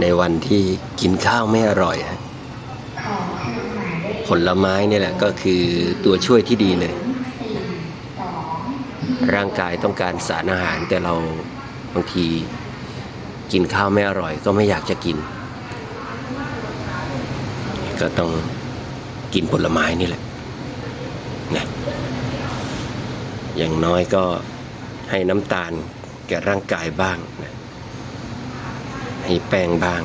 ในวันที่กินข้าวไม่อร่อยฮะผลไม้นี่แหละก็คือตัวช่วยที่ดีเลย ร่างกายต้องการสารอาหารแต่เราบางทีกินข้าวไม่อร่อย ก็ไม่อยากจะกิน ก็ต้องกินผลไม้นี่แหละนะอย่างน้อยก็ให้น้ำตาลแก่ร่างกายบ้างนะ ให้แป้งบ้าง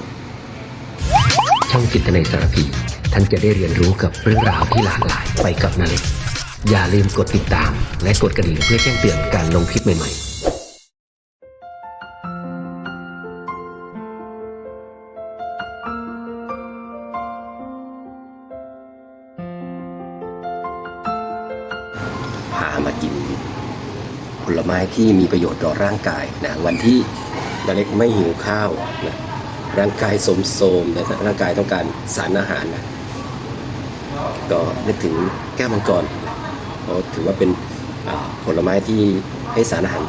ช่องจิตในสารพีท่านจะได้เรียนรู้กับเรื่องราวที่หลากหลายไปกับนาเล็กอย่าลืมกดติดตาม และกดกระดิ่งเพื่อแจ้งเตือนการลงคลิปใหม่ๆพามากินผลไม้ที่มีประโยชน์ต่อร่างกายนะวันที่ นาเล็กไม่หิวข้าวนะร่างกายสมโสมนะร่างกายต้องการสารอาหารนะก็นึกถึงแก้วมังกรเพราะถือว่าเป็นผลไม้ที่ให้สารอาหาร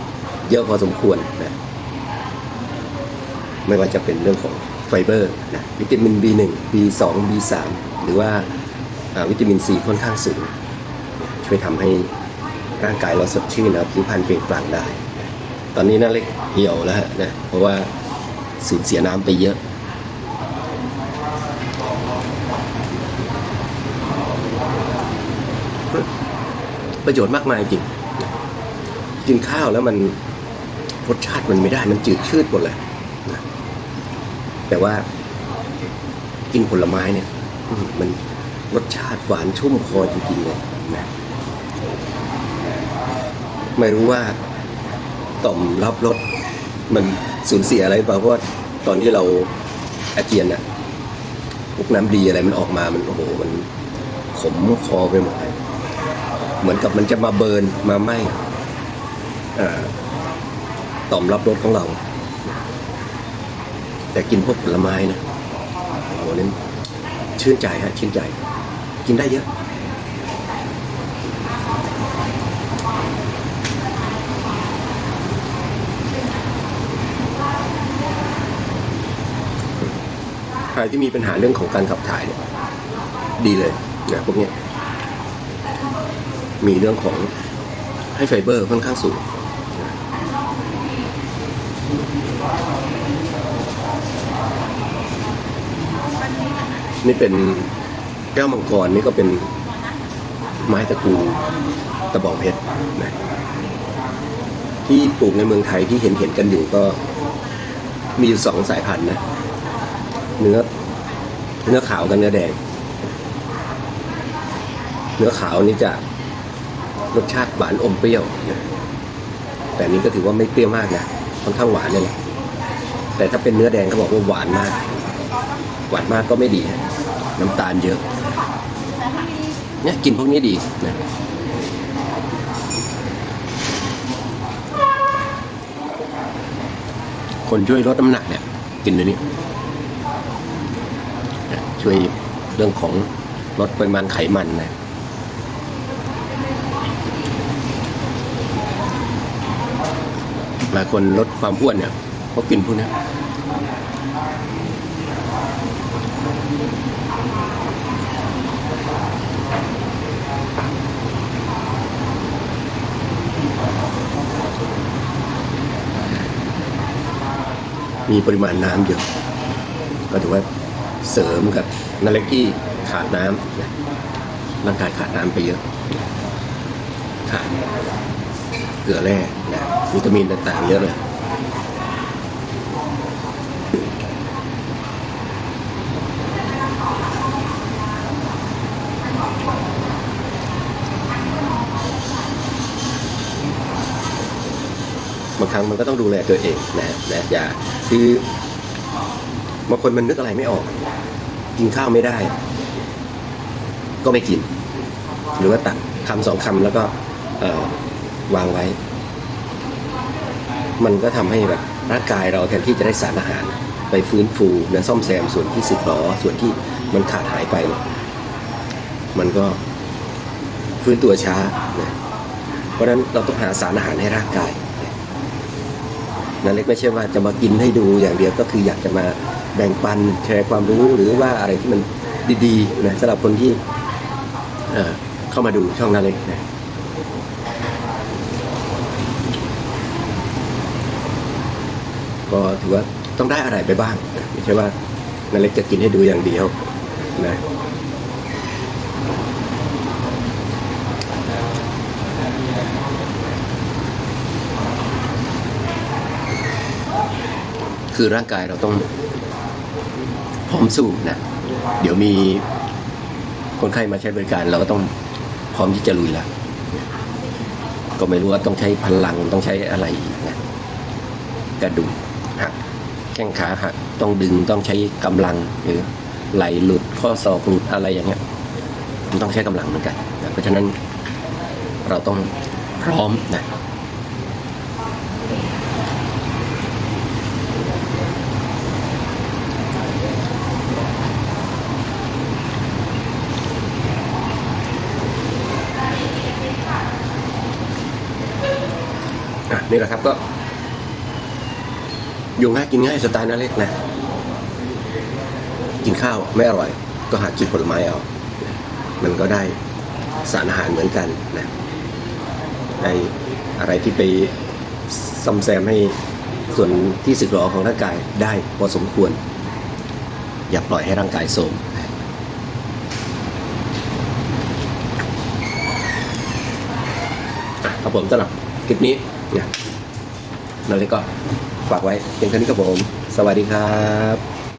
เยอะพอสมควรนะไม่ว่าจะเป็นเรื่องของไฟเบอร์นะวิตามิน B1 B2 B3 หรือว่าอ่าวิตามิน C ค่อนข้างสูง ช่วยทำให้ร่างกายเราสดชื่นนะผิวพรรณเปล่งปลั่งได้ ตอนนี้น่าเล็กเหี่ยวแล้วฮะนะเพราะว่าสูญเสียน้ำไปเยอะ ประโยชน์มากมายจริง กินข้าวแล้วมันรสชาติมันไม่ได้มันจืดชืดหมดเลยนะแต่ว่ากินผลไม้เนี่ยมมันรสชาติหวานชุ่มคอจริงๆเลยนะไม่รู้ว่า ต่อมรับรสมันสูญเสียอะไรเปล่าเพราะว่าตอนที่เราอาเจียนอะพวกน้ำดีอะไรมันออกมามันโอ้โหมันขมคอไปหมดเลยเหมือนกับมันจะมาเบิร์นมาไหมต่อมรับรสของเรา แต่กินพวกผลไม้นะโอ้โหนี่ชื่นใจฮะชื่นใจ กินได้เยอะ รที่มีปัญหาเรื่องของการขับถ่ายเนี่ยดีเลยนะพวกนี้มีเรื่องของให้ไฟเบอร์ค่อนข้างสูงนี่เป็นแก้วมังกรนี่ก็เป็นไม้ตระกูลตะบองเพชรนะที่ปลูกในเมืองไทยที่เห็นเห็นกันอยู่ก็มีอยู่สองสายพันธุ์นะ เนื้อ เนื้อขาวกับเนื้อแดง เนื้อขาวนี่จะรสชาติหวานอมเปรี้ยว แต่นี้ก็ถือว่าไม่เปรี้ยวมากนะค่อนข้างหวานเลยนะแต่ถ้าเป็นเนื้อแดงเขาบอกว่าหวานมาก หวานมากก็ไม่ดี น้ำตาลเยอะ เนี่ยกินพวกนี้ดีนะคนช่วยลดน้ำหนักเนี่ย กินตัวนี้ ช่วยเรื่องของลดปริมาณไขมันนะหลายคนลดความอ้วนเนี่ยเขาะกินพวกนี้มีปริมาณน้ำเยอะก็ถือว่า เสริมกับนาเล็กที่ขาดน้ำนะร่างกายขาดน้ำไปเยอะขาดเกลือแร่นะวิตามินต่างๆเยอะเลยบางครั้งมันก็ต้องดูแลตัวเองนะนะอย่าคือบางคนมันนึกอะไรไม่ออก กินข้าวไม่ได้ ก็ไม่กิน หรือว่าตักคำสองคำแล้วก็วางไว้ มันก็ทำให้แบบร่างกายเราแทนที่จะได้สารอาหาร ไปฟื้นฟูและซ่อมแซมส่วนที่สึกหรอส่วนที่มันขาดหายไปเนี่ยมันก็ฟื้นตัวช้านะเพราะฉะนั้นเราต้องหาสารอาหารให้ร่างกายนั่นเล็กไม่ใช่ว่าจะมากินให้ดูอย่างเดียวก็คืออยากจะมา แบ่งปันแชร์ความรู้หรือว่าอะไรที่มันดีๆนะสำหรับคนที่เเข้ามาดูช่องนาเล็กนะก็ถือว่าต้องได้อะไรไปบ้างนะไม่ใช่ว่านาเล็กจะกินให้ดูอย่างเดียวนะคือร่างกายเราต้อง พร้อมสู้นะเดี๋ยวมีคนไข้มาใช้บริการเราก็ต้องพร้อมที่จะลุยละก็ไม่รู้ว่าต้องใช้พลังต้องใช้อะไรกนะกระดูกหักแข้งขาหักต้องดึงต้องใช้กำลังหรือไหลหลุดข้อศอกหลุดอะไรอย่างเงี้ยมันต้องใช้กำลังเหมือนกันนะเพราะฉะนั้นเราต้องพร้อมนะ นี่แหละครับก็ อยู่ง่ายกินง่ายสไตล์นั่นเล็กนะ กินข้าวไม่อร่อย ก็หากินผลไม้เอา มันก็ได้สารอาหารเหมือนกันนะได้อะไรที่ไปซ่อมแซมให้ส่วนที่สึกหรอของร่างกายได้พอสมควร อย่าปล่อยให้ร่างกายโทรมนะอะครับผมสำหรับ ลิปนี้นะนั่นเลยก็ฝากไว้เพียงเท่านี้ครับผม สวัสดีครับ